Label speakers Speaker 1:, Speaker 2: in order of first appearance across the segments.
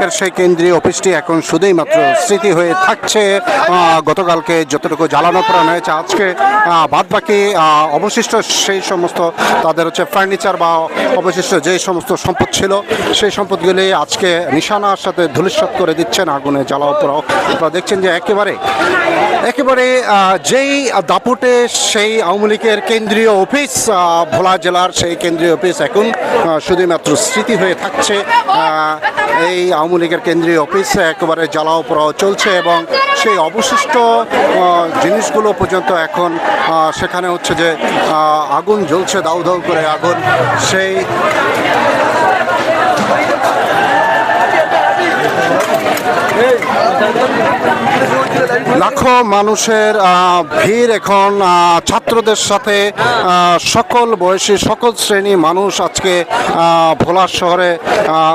Speaker 1: লীগের সেই কেন্দ্রীয় অফিসটি এখন শুধুই মাত্র স্মৃতি হয়ে থাকছে। গতকালকে যতটুকু জ্বালানো প্রাণ হয়েছে, আজকে বাদ বাকি অবশিষ্ট সেই সমস্ত তাদের হচ্ছে ফার্নিচার বা অবশিষ্ট যে সমস্ত সম্পদ ছিল, সেই সম্পদগুলি আজকে নিশানার সাথে ধূলিসাৎ করে দিচ্ছেন আগুনে জ্বালাও পোড়াও। আপনারা দেখছেন যে একেবারে একেবারে যেই দাপুটে সেই আওয়ামী লীগের কেন্দ্রীয় অফিস ভোলা জেলার সেই কেন্দ্রীয় অফিস এখন শুধুমাত্র স্মৃতি হয়ে থাকছে। এই আওয়ামী লীগের কেন্দ্রীয় অফিসে একেবারে জ্বালাও পোড়াও চলছে এবং সেই অবশিষ্ট জিনিসগুলো পর্যন্ত এখন সেখানে হচ্ছে যে আগুন জ্বলছে দাউ দাউ করে আগুন, সেই লাখো মানুষের ভিড় এখন ছাত্রদের সাথে সকল বয়সী, সকল শ্রেণি মানুষ আজকে ভোলা শহরে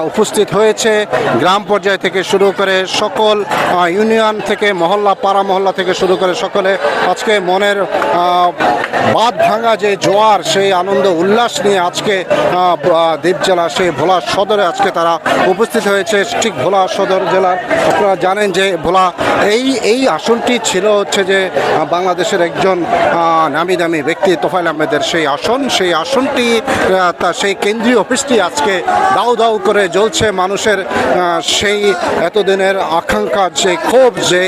Speaker 1: উপস্থিত হয়েছে। গ্রাম পর্যায় থেকে শুরু করে সকল ইউনিয়ন থেকে, মহল্লা, পাড়া মহল্লা থেকে শুরু করে সকলে আজকে মনের বাঁধ ভাঙা যে জোয়ার, সেই আনন্দ, উল্লাস নিয়ে আজকে দ্বীপ জেলা সেই ভোলা সদরে আজকে তারা উপস্থিত হয়েছে। ঠিক ভোলা সদর জেলার আপনারা জানেন যে ভোলা এই এই আসনটি ছিল হচ্ছে যে বাংলাদেশের একজন নামি দামি ব্যক্তি তোফাইল আহমেদের সেই আসন, সেই আসনটি তা সেই কেন্দ্রীয় অফিসটি আজকে দাউ দাউ করে জ্বলছে। মানুষের সেই এতদিনের আকাঙ্ক্ষা, যে ক্ষোভ যে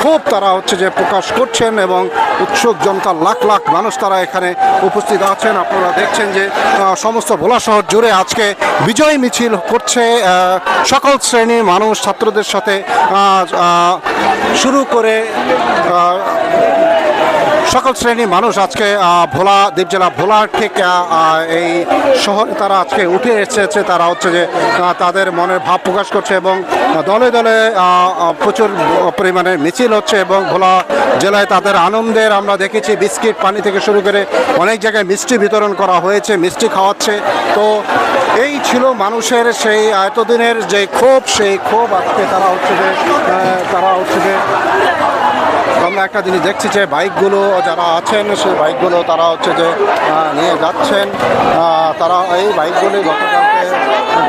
Speaker 1: ক্ষোভ তারা হচ্ছে যে প্রকাশ করছেন এবং উৎসুক জনতা, লাখ লাখ মানুষ তারা এখানে উপস্থিত আছেন। আপনারা দেখছেন যে সমস্ত ভোলা শহর জুড়ে আজকে বিজয় মিছিল করছে সকল শ্রেণির মানুষ, ছাত্রদের সাথে শুরু করে সকল শ্রেণির মানুষ আজকে ভোলা দ্বীপ জেলা ভোলার আহ, এই শহরে তারা আজকে উঠে এসেছে। তারা হচ্ছে যে তাদের মনের ভাব প্রকাশ করছে এবং দলে দলে প্রচুর পরিমাণে মিছিল হচ্ছে এবং ভোলা জেলায় তাদের আনন্দের আমরা দেখেছি। বিস্কিট পানি থেকে শুরু করে অনেক জায়গায় মিষ্টি বিতরণ করা হয়েছে মিষ্টি খাওয়াচ্ছে। তো এই ছিল মানুষের সেই এতদিনের যে ক্ষোভ সেই ক্ষোভ আজকে তারা হচ্ছে যে তারা হচ্ছে যে আমরা একটা জিনিস দেখছি যে বাইকগুলো যারা আছেন, সেই বাইকগুলো তারা হচ্ছে যে নিয়ে যাচ্ছেন। তারা এই বাইকগুলি গতকালকে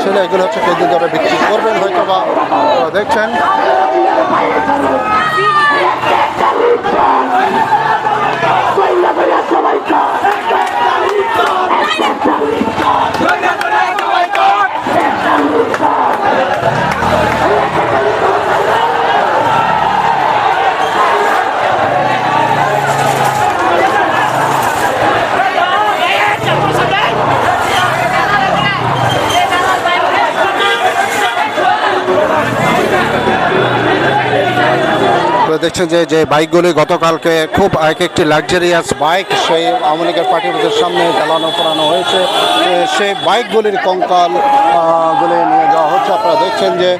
Speaker 1: ছিল, এগুলো হচ্ছে কেজি দরে বিক্রি করবেন হয়তো বা দেখছেন। দেখছেন যে যে বাইকগুলি গতকালকে খুব এক একটি লাক্সারিয়াস বাইক সেই আওয়ামী লীগের পার্টির সামনে জ্বালানো পড়ানো হয়েছে সেই বাইকগুলির কঙ্কাল গুলি নিয়ে যাওয়া হচ্ছে। আপনারা দেখছেন যে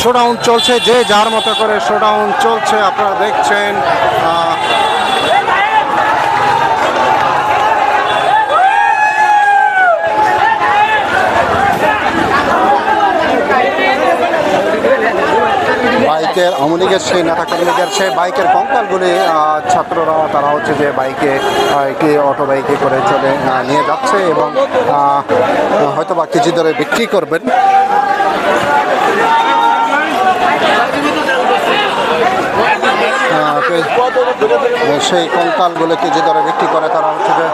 Speaker 1: শোডাউন চলছে, যে যার মতো করে শোডাউন চলছে, আপনারা দেখছেন বাইকের লীগের সেই নেতা কর্মীদের সেই বাইকের কঙ্কালগুলি ছাত্ররা, তারা হচ্ছে যে বাইকে একটি অটো বাইকে করে চলে নিয়ে যাচ্ছে এবং হয়তো বা কিছু দরে বিক্রি করবেন। সেই কঙ্কালগুলো কেজি দরে বিক্রি করে তারা হচ্ছে যে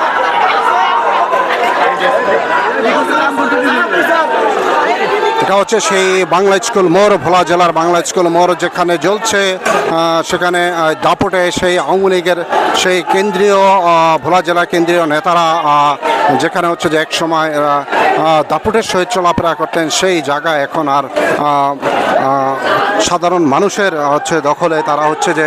Speaker 1: এটা হচ্ছে সেই বাংলা স্কুল মোড়, ভোলা জেলার বাংলা স্কুল মোড় যেখানে জ্বলছে সেখানে দাপটে সেই আওয়ামী লীগের সেই কেন্দ্রীয় ভোলা জেলা কেন্দ্রীয় নেতারা যেখানে হচ্ছে যে এক সময় দাপটের সহিত চলাফেরা করতেন, সেই জায়গা এখন আর সাধারণ মানুষের হচ্ছে দখলে, তারা হচ্ছে যে